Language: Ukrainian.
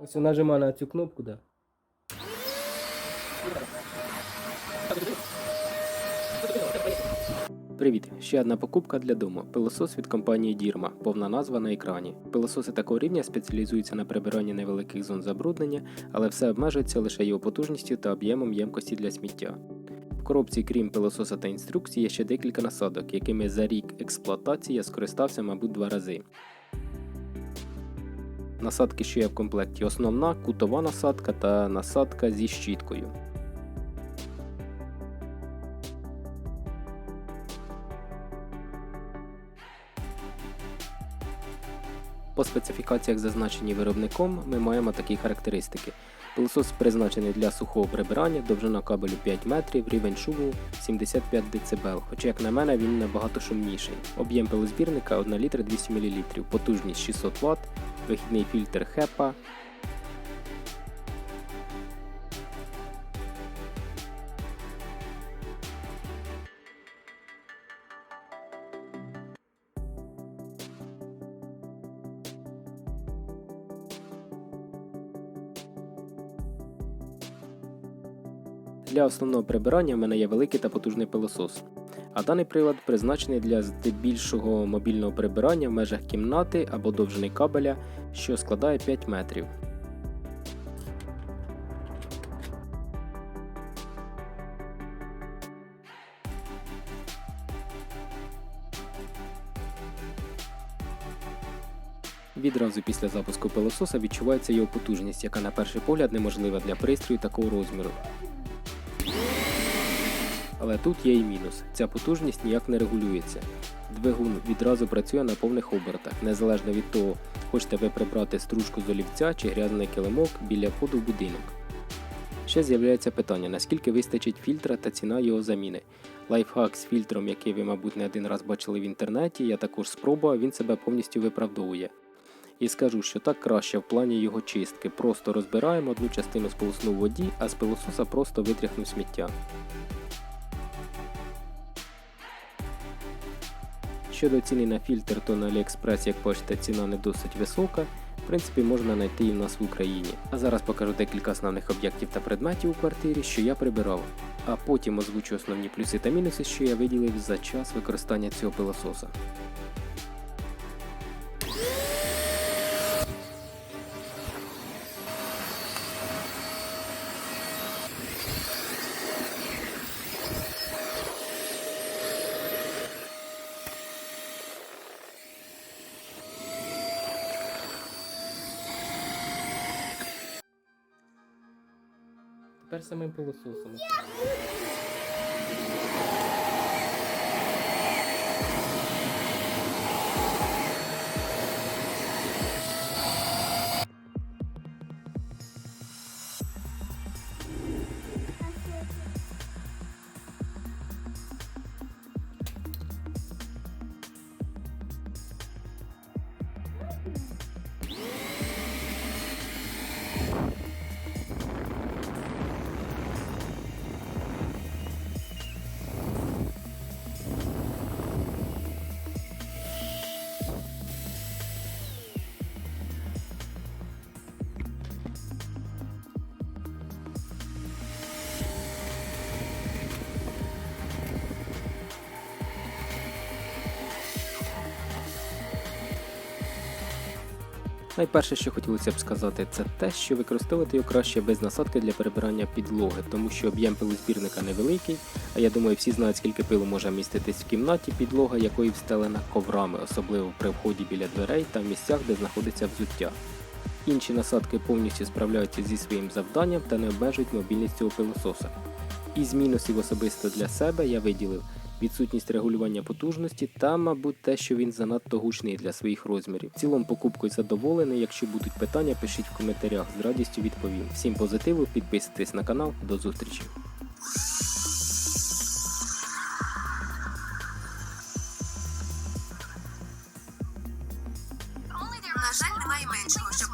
Ось нажимаю на цю кнопку, да. Привіт! Ще одна покупка для дому. Пилосос від компанії Дірма, повна назва на екрані. Пилососи такого рівня спеціалізуються на прибиранні невеликих зон забруднення, але все обмежується лише його потужністю та об'ємом ємкості для сміття. В коробці, крім пилососа та інструкції, є ще декілька насадок, якими за рік експлуатації я скористався, мабуть, два рази. Насадки, що є в комплекті, основна кутова насадка та насадка зі щіткою. По специфікаціях, зазначені виробником, ми маємо такі характеристики. Пилосос призначений для сухого прибирання, довжина кабелю 5 метрів, рівень шуму 75 дБ, хоча, як на мене, він набагато шумніший. Об'єм пилозбірника 1 літр 200 мл, потужність 600 Вт, вихідний фільтр HEPA. Для основного прибирання в мене є великий та потужний пилосос. А даний прилад призначений для здебільшого мобільного прибирання в межах кімнати або довжини кабеля, що складає 5 метрів. Відразу після запуску пилососа відчувається його потужність, яка на перший погляд неможлива для пристрою такого розміру. Але тут є і мінус. Ця потужність ніяк не регулюється. Двигун відразу працює на повних обертах, незалежно від того, хочете ви прибрати стружку з олівця чи грязний килимок біля входу в будинок. Ще з'являється питання, наскільки вистачить фільтра та ціна його заміни. Лайфхак з фільтром, який ви, мабуть, не один раз бачили в інтернеті, я також спробував, він себе повністю виправдовує. І скажу, що так краще в плані його чистки. Просто розбираємо одну частину сполосну в воді, а з пилососа просто витряхну сміття. Щодо ціни на фільтр, то на AliExpress, як бачите, ціна не досить висока. В принципі, можна знайти і в нас в Україні. А зараз покажу декілька основних об'єктів та предметів у квартирі, що я прибирав. А потім озвучу основні плюси та мінуси, що я виділив за час використання цього пилососа. Тепер самим пилососом. Найперше, що хотілося б сказати, це те, що використовувати його краще без насадки для перебирання підлоги, тому що об'єм пилозбірника невеликий, а я думаю, всі знають, скільки пилу може міститись в кімнаті, підлога якої встелена коврами, особливо при вході біля дверей та в місцях, де знаходиться взуття. Інші насадки повністю справляються зі своїм завданням та не обмежують мобільність цього пилососа. Із мінусів особисто для себе я виділив відсутність регулювання потужності та, мабуть, те, що він занадто гучний для своїх розмірів. В цілому покупкою задоволений. Якщо будуть питання, пишіть в коментарях, з радістю відповім. Всім позитиву, підписуйтесь на канал, до зустрічі! На жаль, немає меншого, що